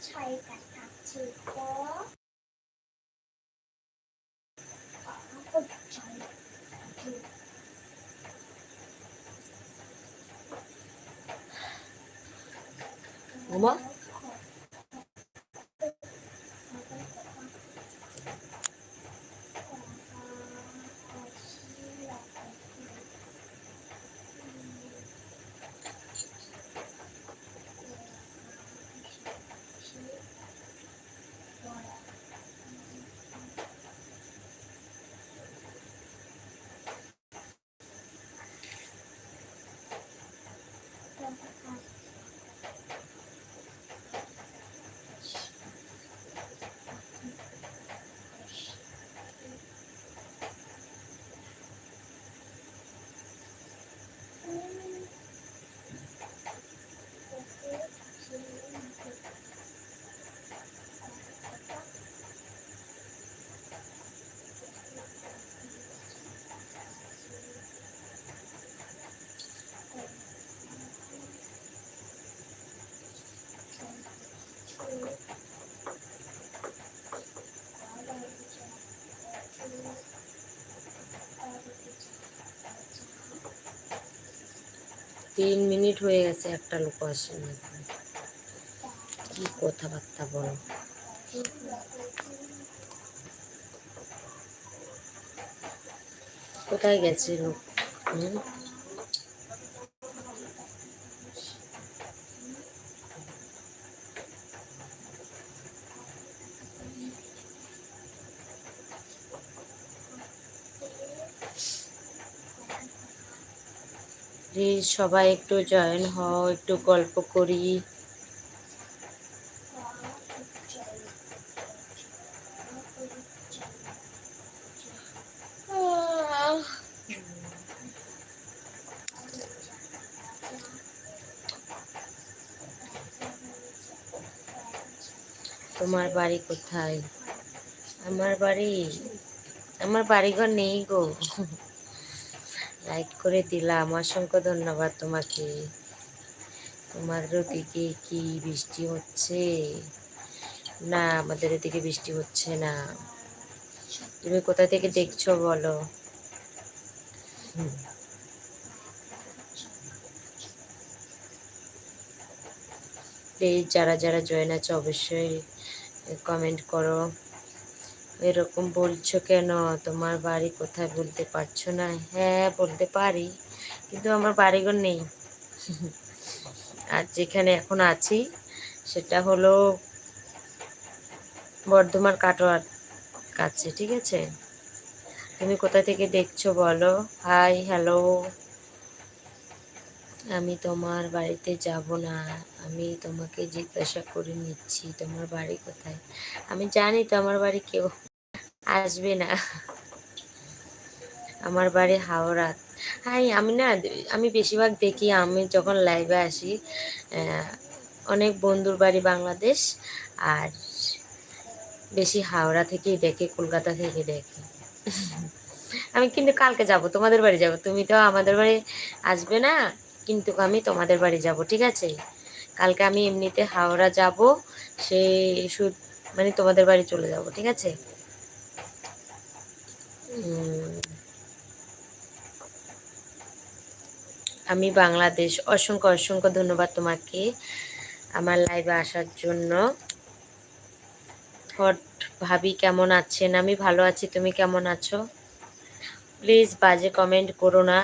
ছয় কাটা ছিল ওমা তিন মিনিট হয়ে গেছে একটা লোক আসেনি এখন। কি কথাবার্তা বলো কোথায় গেছে লোক হুম? প্লিজ সবাই একটু জয়েন হও, একটু গল্প করি। তোমার বাড়ি কোথায়? আমার বাড়ি, আমার বাড়িঘর নেই গো। লাইক করে দিলাম। অসংখ্য ধন্যবাদ তোমাকে। তোমার ওদিকে কি বৃষ্টি হচ্ছে? না, আমাদের এদিকে বৃষ্টি হচ্ছে না। তুমি কোথা থেকে দেখছ বলো। প্লিজ যারা যারা জয়েন আছে, অবশ্যই কমেন্ট করো। এরকম বলছো কেন? তোমার বাড়ি কোথায় বলতে পারছ না? হ্যাঁ বলতে পারি, কিন্তু আমার বাড়িঘর নেই। আর যেখানে এখন আছি, সেটা হলো বর্ধমান কাটোয়ার কাছে, ঠিক আছে? তুমি কোথা থেকে দেখছ বলো? হাই হ্যালো আমি তোমার বাড়িতে যাব না। আমি তোমাকে জিজ্ঞাসা করে নিচ্ছি, তোমার বাড়ি কোথায়? আমি জানি তো আমার বাড়ি কেউ আসবে না। আমার বাড়ি হাওড়া। হাই আমি না, আমি বেশিরভাগ দেখি, আমি যখন লাইভে আসি অনেক বন্ধুর বাড়ি বাংলাদেশ, আর বেশি হাওড়া থেকেই দেখে, কলকাতা থেকে দেখে। আমি কিন্তু কালকে যাব, তোমাদের বাড়ি যাব। তুমি তো আমাদের বাড়ি আসবে না, কিন্তু আমি তোমাদের বাড়ি যাব, ঠিক আছে? কালকে আমি এমনিতে হাওড়া যাব সেই মানে তোমাদের বাড়ি চলে যাব, ঠিক আছে? আমি বাংলাদেশ, অসংখ্য অসংখ্য ধন্যবাদ তোমাকে আমার লাইভে আসার জন্য। হট ভাবি কেমন আছেন? আমি ভালো আছি, তুমি কেমন আছো? প্লিজ বাজে কমেন্ট করো না।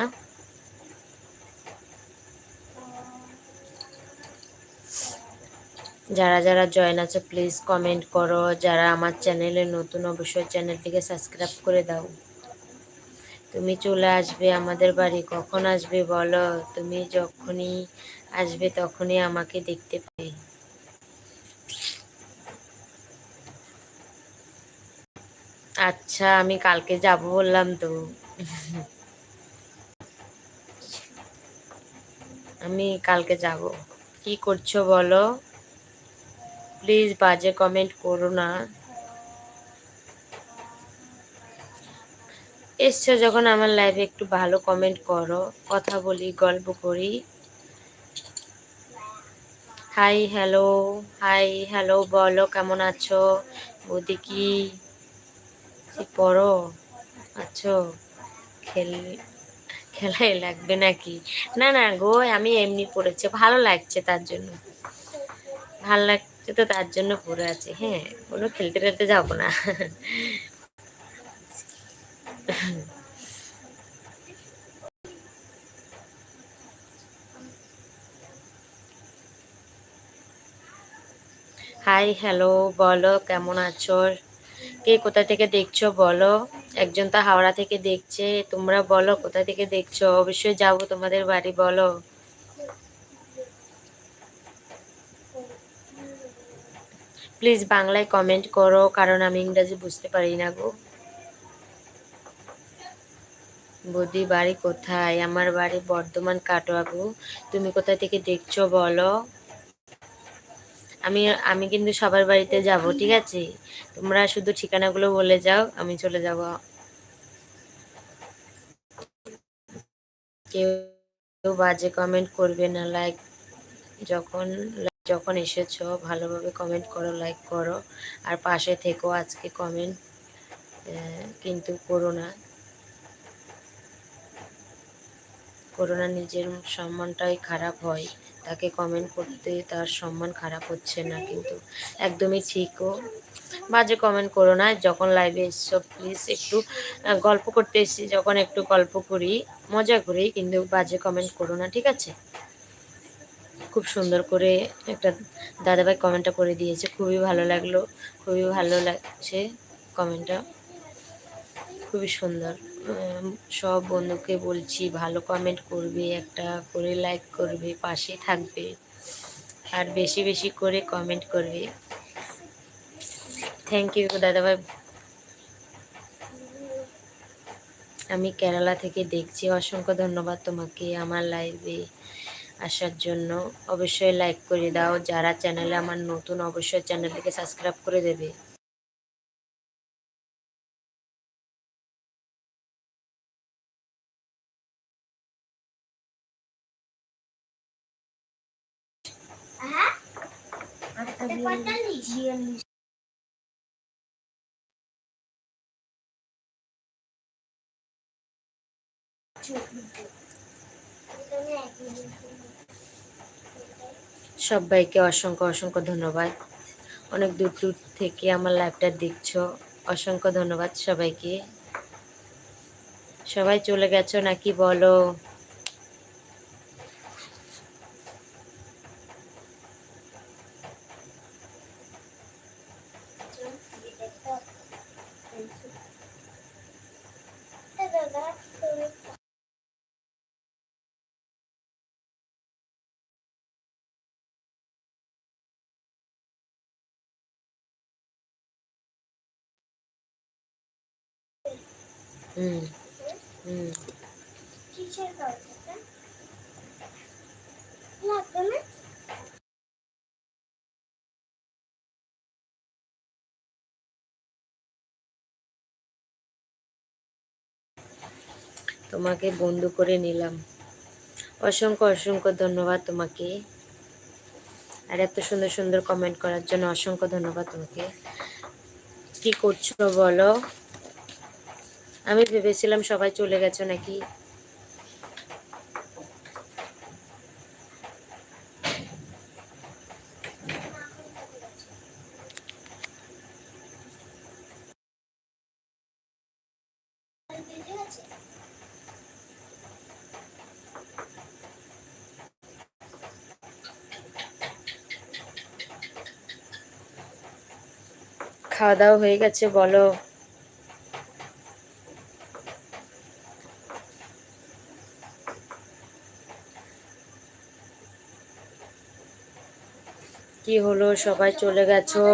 যারা যারা জয়েন আছে প্লিজ কমেন্ট করো। যারা আমার চ্যানেলে নতুন, অবশ্যই চ্যানেলটিকে সাবস্ক্রাইব করে দাও। তুমি চলে আসবে আমাদের বাড়ি। কখন আসবে বলো? তুমি যখনই আসবে তখনই আমাকে দেখতে পাবে। আচ্ছা আমি কালকে যাব বললাম তো। আমি কালকে যাব। কি করছ বলো? প্লিজ বাজে কমেন্ট করো না। এসছো যখন আমার লাইভে একটু ভালো কমেন্ট করো, কথা বলি, গল্প করি। হাই হ্যালো হাই হ্যালো বলো, কেমন আছো? বৌদি কি? পড়ো? আছো? খেল, খেলাই লাগবে নাকি? না না গো, আমি এমনি পড়েছি, ভালো লাগছে তার জন্য। ভালো তো তার জন্য পড়ে আছে হ্যাঁ কোনো খেলতে টেলতে যাব না। হাই হ্যালো বলো, কেমন আছো? কে কোথা থেকে দেখছ বলো? একজন তো হাওড়া থেকে দেখছে, তোমরা বলো কোথা থেকে দেখছ? অবশ্যই যাব তোমাদের বাড়ি, বলো। প্লিজ বাংলায় কমেন্ট করো, কারণ আমি ইংরাজি বুঝতে পারি না গো। বৌদি, বাড়ি কোথায়? আমার বাড়ি বর্ধমান, কাটোয়া গো। তুমি কোথা থেকে দেখছ বলো? আমি আমি কিন্তু সবার বাড়িতে যাব, ঠিক আছে? তোমরা শুধু ঠিকানাগুলো বলে যাও, আমি চলে যাব। কেউ বাজে কমেন্ট করবে না লাইক যখন যখন এসেছ, ভালোভাবে কমেন্ট করো লাইক করো। আর পাশে থেকো আজকে কমেন্ট কিন্তু করো না। করো না, নিজের সম্মানটাই খারাপ হয়। তাকে কমেন্ট করতে তার সম্মান খারাপ হচ্ছে না, কিন্তু একদমই ঠিকও। বাজে কমেন্ট করো না, যখন লাইভে এসছো প্লিজ একটু গল্প করতে এসছি, যখন একটু গল্প করি, মজা করি, কিন্তু বাজে কমেন্ট করো না, ঠিক আছে? খুব সুন্দর করে একটা দাদাভাই কমেন্টটা করে দিয়েছে। খুবই ভালো লাগল। খুবই ভালো লাগছে কমেন্টটা খুবই সুন্দর। সব বন্ধুকে বলছি, ভালো কমেন্ট করবে, একটা করে লাইক করবে, পাশে থাকবে। আর বেশি বেশি করে কমেন্ট করবে। থ্যাংক ইউ দাদাভাই। আমি কেরালা থেকে দেখছি। অসংখ্য ধন্যবাদ তোমাকে আমার লাইভে আসার জন্য অবশ্যই লাইক করে দাও। যারা চ্যানেলে আমার নতুন, অবশ্যই চ্যানেলটিকে সাবস্ক্রাইব করে দেবে। হ্যাঁ পঁয়তাল্লিশ সবাইকে অসংখ্য অসংখ্য ধন্যবাদ। অনেক দূর দূর থেকে আমার লাইভটা দেখছ। অসংখ্য ধন্যবাদ সবাইকে। সবাই চলে গেছো নাকি বলো? দাদা তোমাকে বন্ধু করে নিলাম। অসংখ্য অসংখ্য ধন্যবাদ তোমাকে। আর এত সুন্দর সুন্দর কমেন্ট করার জন্য অসংখ্য ধন্যবাদ তোমাকে। কি করছ বলো? আমি ভেবেছিলাম সবাই চলে গেছো নাকি? খাওয়া দাওয়া হয়ে গেছে বলো। কি হলো? সবাই চলে গেছো?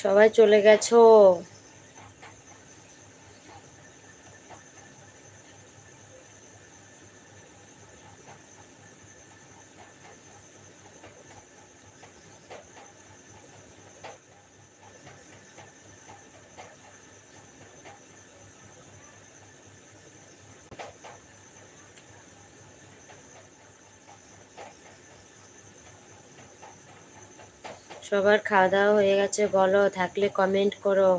সবাই চলে গেছো? সবার খাওয়া দাওয়া হয়ে গেছে বলো থাকলে কমেন্ট করো।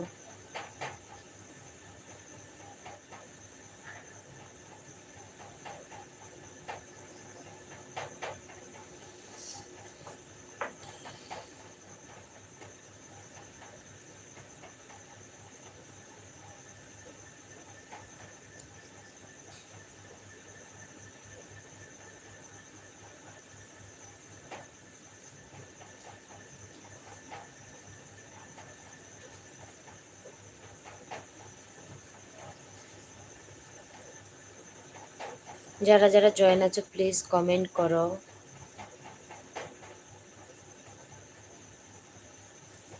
যারা যারা জয়েন আছো প্লিজ কমেন্ট করো।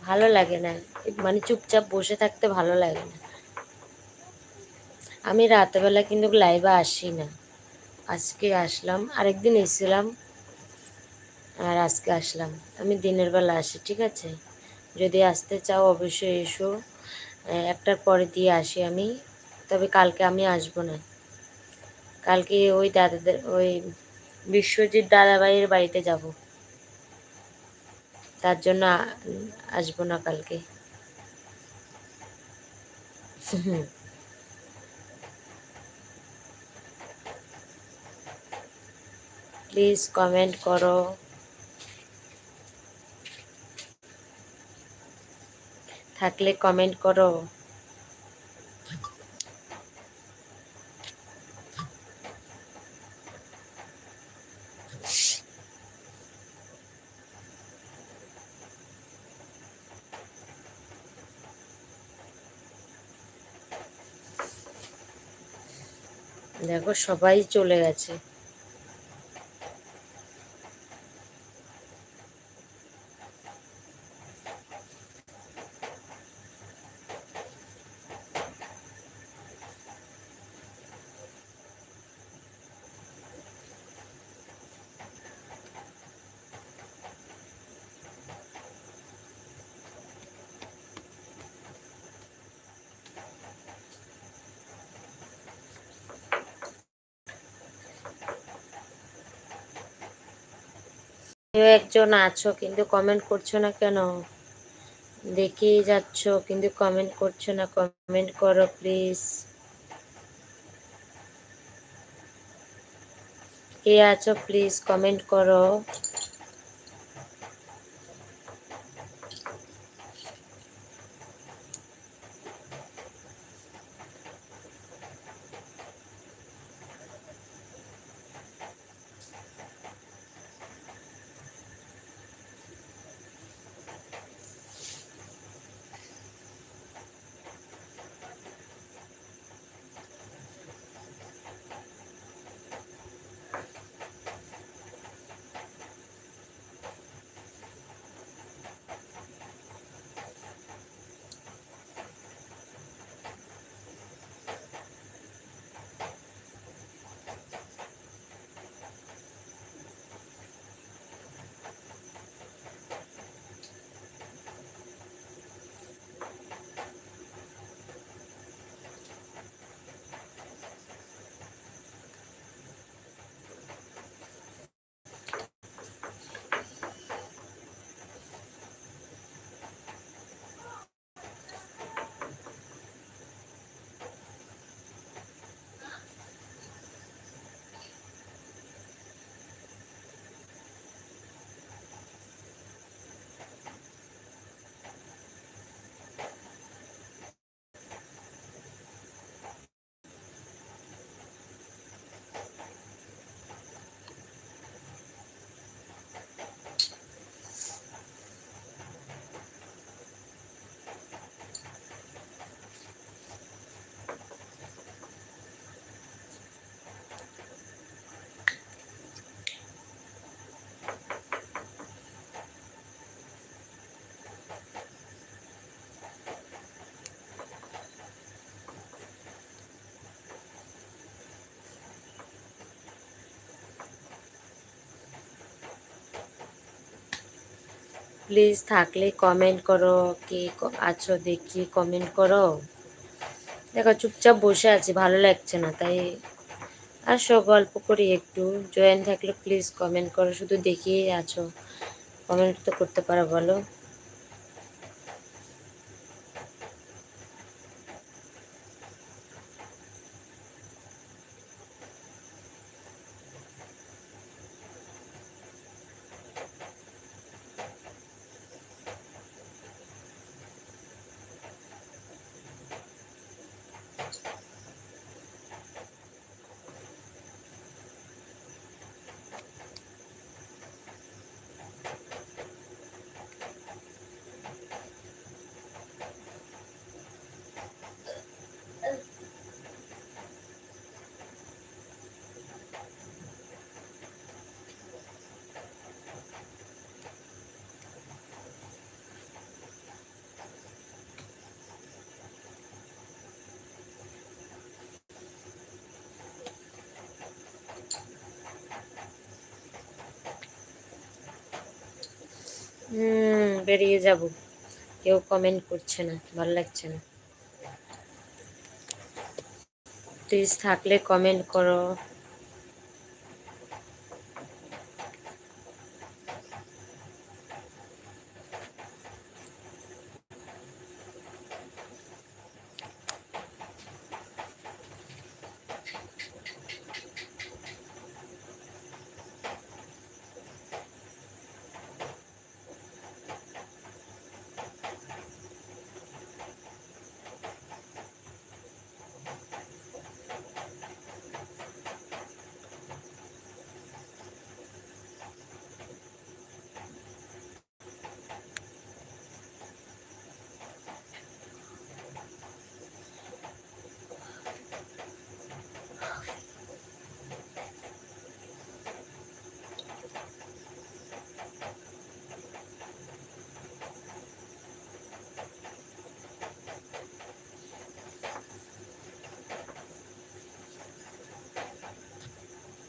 ভালো লাগে না। মানে চুপচাপ বসে থাকতে ভালো লাগে না। আমি রাতেবেলা কিন্তু লাইভে আসি না। আজকে আসলাম, আরেকদিন এসেছিলাম, আর আজকে আসলাম। আমি দিনের বেলা আসি, ঠিক আছে? যদি আসতে চাও, অবশ্যই এসো। একটার পরে দিয়ে আসি আমি। তবে কালকে আমি আসব না। কালকে ওই দাদাদের, ওই বিশ্বজিৎ দাদাভাইয়ের বাড়িতে যাব। তার জন্য আসব না কালকে। প্লিজ কমেন্ট করো। থাকলে কমেন্ট করো। দেখো সবাই চলে গেছে। কেউ একজন আছো, কিন্তু কমেন্ট করছ না কেন? দেখেই যাচ্ছ, কিন্তু কমেন্ট করছ না কমেন্ট করো প্লিজ কে আছো প্লিজ কমেন্ট করো। প্লিজ থাকলে কমেন্ট করো, কে আছো দেখি কমেন্ট করো। দেখো, চুপচাপ বসে আছি, ভালো লাগছে না, তাই আসো, গল্প করি একটু। জয়েন থাকলে প্লিজ কমেন্ট করো, শুধু দেখিয়ে আছো। কমেন্ট তো করতে পারো, বলো। বেরিয়ে যাব। কেউ কমেন্ট করছে না ভালো লাগছে না। প্লিজ থাকলে কমেন্ট করো।